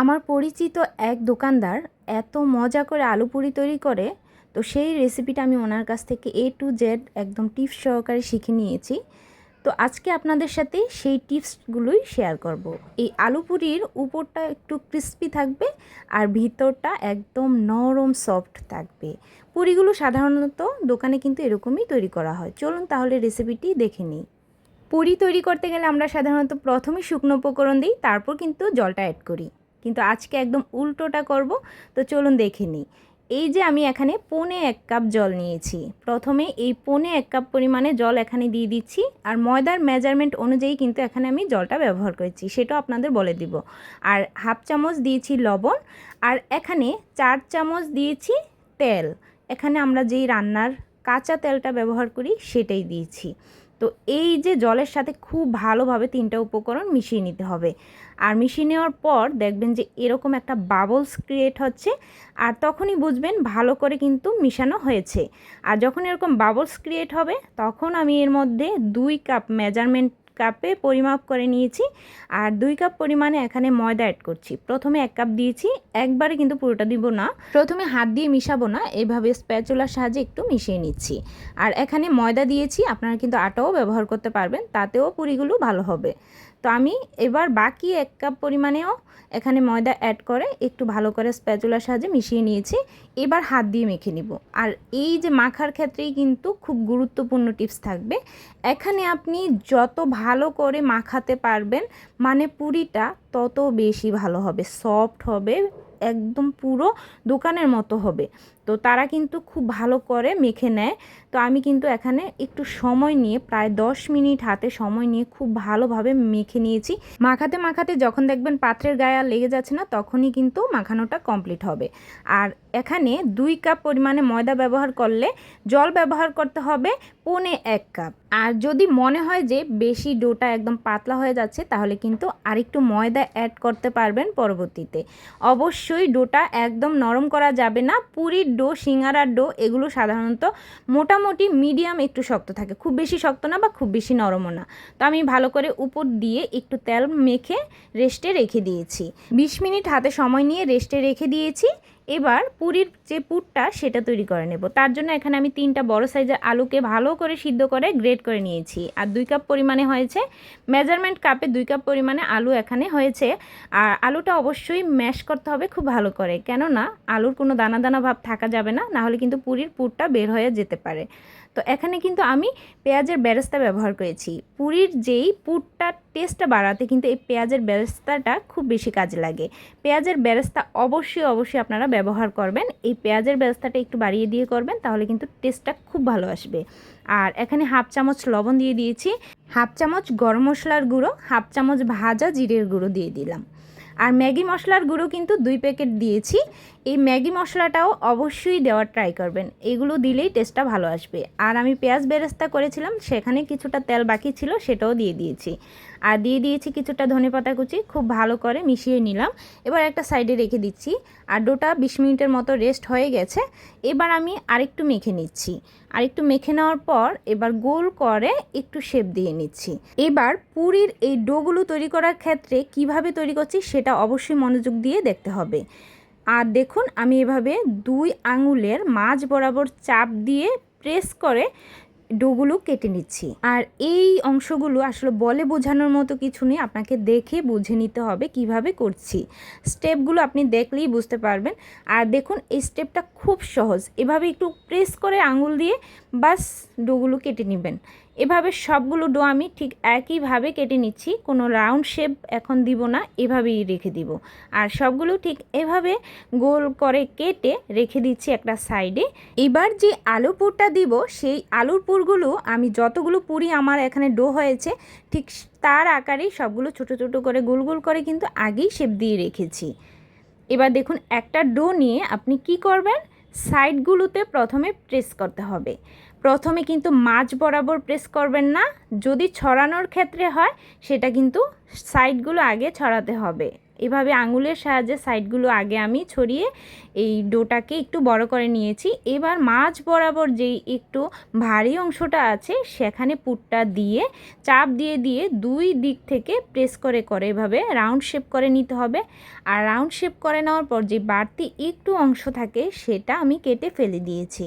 আমার পরিচিত এক দোকানদার এত মজা করে আলু পুরি তৈরি করে, তো সেই রেসিপিটা আমি ওনার কাছ থেকে এ টু জেড একদম টিপস সহকারে শিখে নিয়েছি। তো আজকে আপনাদের সাথে সেই টিপসগুলোই শেয়ার করব। এই আলু পুরির উপরটা একটু ক্রিস্পি থাকবে আর ভিতরটা একদম নরম সফট থাকবে। পুরিগুলো সাধারণত দোকানে কিন্তু এরকমই তৈরি করা হয়। চলুন তাহলে রেসিপিটি দেখে নিই। পুরি তৈরি করতে গেলে আমরা সাধারণত প্রথমে শুকনো উপকরণ দিই, তারপর কিন্তু জলটা অ্যাড করি। কিন্তু আজকে একদম উল্টোটা করব। তো চলুন দেখে নিই। এই যে আমি এখানে পৌনে এক কাপ জল নিয়েছি। প্রথমে এই পৌনে এক কাপ পরিমাণে জল এখানে দিয়ে দিচ্ছি আর ময়দার মেজারমেন্ট অনুযায়ী কিন্তু এখানে আমি জলটা ব্যবহার করেছি, সেটাও আপনাদের বলে দিব। আর হাফ চামচ দিয়েছি লবণ আর এখানে চার চামচ দিয়েছি তেল। এখানে আমরা যেই রান্নার কাঁচা তেলটা ব্যবহার করি, সেটাই দিয়েছি। তো এই যে জলের সাথে খুব ভালোভাবে তিনটা উপকরণ মিশিয়ে নিতে হবে। আর মিশিয়ে নেওয়ার পর দেখবেন যে এরকম একটা বাবলস ক্রিয়েট হচ্ছে, আর তখনই বুঝবেন ভালো করে কিন্তু মিশানো হয়েছে। আর যখন এরকম বাবলস ক্রিয়েট হবে, তখন আমি এর মধ্যে দুই কাপ মেজারমেন্ট কাপে পরিমাপ করে নিয়েছি আর দুই কাপ পরিমাণে এখানে ময়দা অ্যাড করছি। প্রথমে এক কাপ দিয়েছি, একবারে কিন্তু পুরোটা দিব না। প্রথমে হাত দিয়ে মিশাবো না, এভাবে স্প্যাচুলার সাহায্যে একটু মিশিয়ে নিচ্ছি। আর এখানে ময়দা দিয়েছি, আপনারা কিন্তু আটাও ব্যবহার করতে পারবেন, তাতেও পুরিগুলো ভালো হবে। তো আমি এবার বাকি এক কাপ পরিমাণেও এখানে ময়দা অ্যাড করে একটু ভালো করে স্প্যাচুলার সাহায্যে মিশিয়ে নিয়েছি। এবার হাত দিয়ে মেখে নিব। আর এই যে মাখার ক্ষেত্রেই কিন্তু খুব গুরুত্বপূর্ণ টিপস থাকবে। এখানে আপনি যত ভালো করে মাখাতে পারবেন মানে পুরিটা তত বেশি ভালো হবে সফট হবে, একদম পুরো দোকানের মতো হবে। তো তারা কিন্তু খুব ভালো করে মেখে নেয়। তো আমি কিন্তু এখানে একটু সময় নিয়ে, প্রায় দশ মিনিট হাতে সময় নিয়ে খুব ভালোভাবে মেখে নিয়েছি। মাখাতে মাখাতে যখন দেখবেন পাত্রের গায়ে আর লেগে যাচ্ছে না, তখনই কিন্তু মাখানোটা কমপ্লিট হবে। আর এখানে দুই কাপ পরিমাণে ময়দা ব্যবহার করলে, জল ব্যবহার করতে হবে পৌনে এক কাপ। আর যদি মনে হয় যে বেশি ডোটা একদম পাতলা হয়ে যাচ্ছে, তাহলে কিন্তু আরেকটু ময়দা অ্যাড করতে পারবেন পরবর্তীতে। অবশ্যই ডোটা একদম নরম করা যাবে না, পুরির ডো, সিঙ্গারার ডো, এগুলো সাধারণত মোটামুটি মিডিয়াম একটু শক্ত থাকে। খুব বেশি শক্ত না বা খুব বেশি নরমও না। তো আমি ভালো করে উপর দিয়ে একটু তেল মেখে রেস্টে রেখে দিয়েছি। বিশ মিনিট হাতে সময় নিয়ে রেস্টে রেখে দিয়েছি। এবার পুরীর যে পুরটা সেটা তৈরি করে নেব। তার জন্য এখানে আমি তিনটা বড় সাইজের আলুকে ভালো করে সিদ্ধ করে গ্রেড করে নিয়েছি। আর দুই কাপ পরিমাণে হয়েছে মেজারমেন্ট কাপে দুই কাপ পরিমাণে আলু এখানে হয়েছে। আর আলুটা অবশ্যই ম্যাশ করতে হবে খুব ভালো করে। কেননা আলুর কোনো দানা দানা ভাব থাকা যাবে না, নাহলে কিন্তু পুরীর পুরটা বের হয়ে যেতে পারে। তো এখানে কিন্তু আমি পেঁয়াজের বেরেস্তা ব্যবহার করেছি। পুরীর যেই পুরটার টেস্টটা বাড়াতে কিন্তু এই পেঁয়াজের বেরেস্তাটা খুব বেশি কাজে লাগে। পেঁয়াজের বেরেস্তা অবশ্যই অবশ্যই আপনারা ব্যবহার করবেন। এই পেঁয়াজের বেরেস্তাটা একটু বাড়িয়ে দিয়ে করবেন, তাহলে কিন্তু টেস্টটা খুব ভালো আসবে। আর এখানে হাফ চামচ লবণ দিয়ে দিয়েছি। হাফ চামচ গরম মশলার গুঁড়ো, হাফ চামচ ভাজা জিরের গুঁড়ো দিয়ে দিলাম। আর ম্যাগি মশলার গুঁড়ো কিন্তু দুই প্যাকেট দিয়েছি। এই ম্যাগি মশলাটাও অবশ্যই দেওয়ার ট্রাই করবেন। এগুলো দিলেই টেস্টটা ভালো আসবে। আর আমি পেঁয়াজ বেরেস্তা করেছিলাম, সেখানে কিছুটা তেল বাকি ছিল, সেটাও দিয়ে দিয়েছি। আর দিয়ে দিয়েছি কিছুটা ধনে পাতা কুচি, খুব ভালো করে মিশিয়ে নিলাম। এবার একটা সাইডে রেখে দিচ্ছি। আর ডোটা বিশ মিনিটের মতো রেস্ট হয়ে গেছে। এবার আমি আরেকটু মেখে নিচ্ছি। আরেকটু মেখে নেওয়ার পর এবার গোল করে একটু শেপ দিয়ে নিচ্ছি। এবার পুরীর এই ডোগুলো তৈরি করার ক্ষেত্রে কীভাবে তৈরি করছি সেটা অবশ্যই মনোযোগ দিয়ে দেখতে হবে। আর দেখুন, আমি এভাবে দুই আঙুলের মাঝ বরাবর চাপ দিয়ে প্রেস করে ডোগুলো কেটে নিচ্ছি। আর এই অংশগুলো আসলে বলে বোঝানোর মতো কিছু নেই, আপনাকে দেখে বুঝে নিতে হবে কীভাবে করছি। স্টেপগুলো আপনি দেখলেই বুঝতে পারবেন। আর দেখুন, এই স্টেপটা খুব সহজ। এভাবে একটু প্রেস করে আঙুল দিয়ে বাস ডোগুলো কেটে নেবেন। এভাবে সবগুলো ডো আমি ঠিক একইভাবে কেটে নিচ্ছি। কোনো রাউন্ড শেপ এখন দিব না, এভাবেই রেখে দিব। আর সবগুলো ঠিক এভাবে গোল করে কেটে রেখে দিচ্ছি একটা সাইডে। এবার যে আলু পুরটা দিব, সেই আলুর পুরগুলো আমি যতগুলো পুরি আমার এখানে ডো হয়েছে, ঠিক তার আকারেই সবগুলো ছোট ছোট করে গোল গোল করে কিন্তু আগেই শেপ দিয়ে রেখেছি। এবার দেখুন একটা ডো নিয়ে আপনি কি করবেন? সাইডগুলোতে প্রথমে প্রেস করতে হবে। প্রথমে কিন্তু মাছ বরাবর প্রেস করবেন না। যদি ছড়ানোর ক্ষেত্রে হয়, সেটা কিন্তু সাইডগুলো আগে ছড়াতে হবে। এভাবে আঙুলের সাহায্যে সাইডগুলো আগে আমি ছড়িয়ে এই ডোটাকে একটু বড় করে নিয়েছি। এবার মাছ বরাবর যেই একটু ভারী অংশটা আছে, সেখানে পুরটা দিয়ে, চাপ দিয়ে দিয়ে দুই দিক থেকে প্রেস করে করে এভাবে রাউন্ড শেপ করে নিতে হবে। আর রাউন্ড শেপ করে নেওয়ার পর যে বাড়তি একটু অংশ থাকে, সেটা আমি কেটে ফেলে দিয়েছি।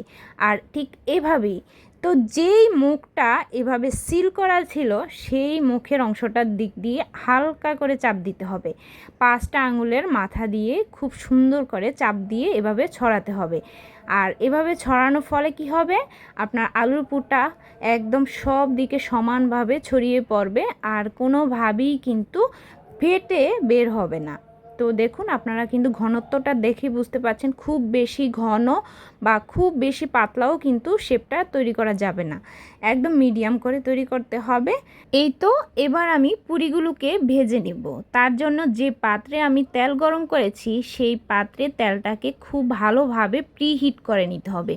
আর ঠিক এভাবেই তো যেই মুখটা এভাবে সিল করা ছিল, সেই মুখের অংশটার দিক দিয়ে হালকা করে চাপ দিতে হবে। পাঁচটা আঙুলের মাথা দিয়ে খুব সুন্দর করে চাপ দিয়ে এভাবে ছড়াতে হবে। আর এভাবে ছড়ানোর ফলে কি হবে? আপনার আলুর পুরটা একদম সব দিকে সমানভাবে ছড়িয়ে পড়বে, আর কোনোভাবেই কিন্তু ফেটে বের হবে না। তো দেখুন, আপনারা কিন্তু ঘনত্বটা দেখে বুঝতে পারছেন, খুব বেশি ঘন বা খুব বেশি পাতলাও কিন্তু শেপটা তৈরি করা যাবে না। একদম মিডিয়াম করে তৈরি করতে হবে। এই তো, এবার আমি পুরিগুলোকে ভেজে নিব। তার জন্য যে পাত্রে আমি তেল গরম করেছি, সেই পাত্রে তেলটাকে খুব ভালোভাবে প্রিহিট করে নিতে হবে।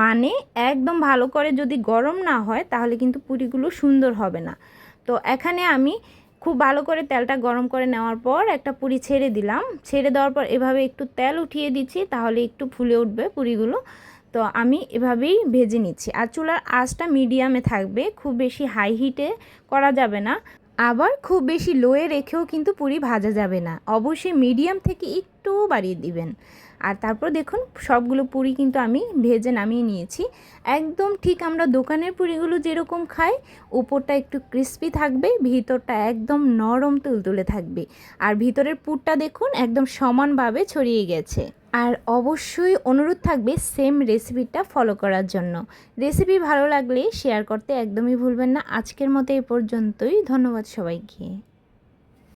মানে একদম ভালো করে যদি গরম না হয়, তাহলে কিন্তু পুরিগুলো সুন্দর হবে না। তো এখানে আমি খুব ভালো করে তেলটা গরম করে নেওয়ার পর একটা পুরি ছেড়ে দিলাম। ছেড়ে দেওয়ার পর এভাবে একটু তেল উঠিয়ে দিচ্ছি, তাহলে একটু ফুলে উঠবে পুরিগুলো। তো আমি এভাবেই ভেজে নিচ্ছি। আর চুলার আঁচটা মিডিয়ামে থাকবে, খুব বেশি হাই হিটে করা যাবে না। আবার খুব বেশি লোয়ে রেখেও কিন্তু পুরি ভাজা যাবে না। অবশ্যই মিডিয়াম থেকে একটু বাড়িয়ে দিবেন। আর তারপর দেখুন, সবগুলো পুরি কিন্তু আমি ভেজে নামিয়ে নিয়েছি। একদম ঠিক আমরা দোকানের পুরিগুলো যেরকম খাই, উপরটা একটু ক্রিস্পি থাকবে, ভিতরটা একদম নরম তুলতুলে থাকবে। আর ভিতরের পুরটা দেখুন, একদম সমানভাবে ছড়িয়ে গেছে। আর অবশ্যই অনুরোধ থাকবে সেম রেসিপিটা ফলো করার জন্য। রেসিপি ভালো লাগলে শেয়ার করতে একদমই ভুলবেন না। আজকের মতো এ পর্যন্তই। ধন্যবাদ সবাইকে।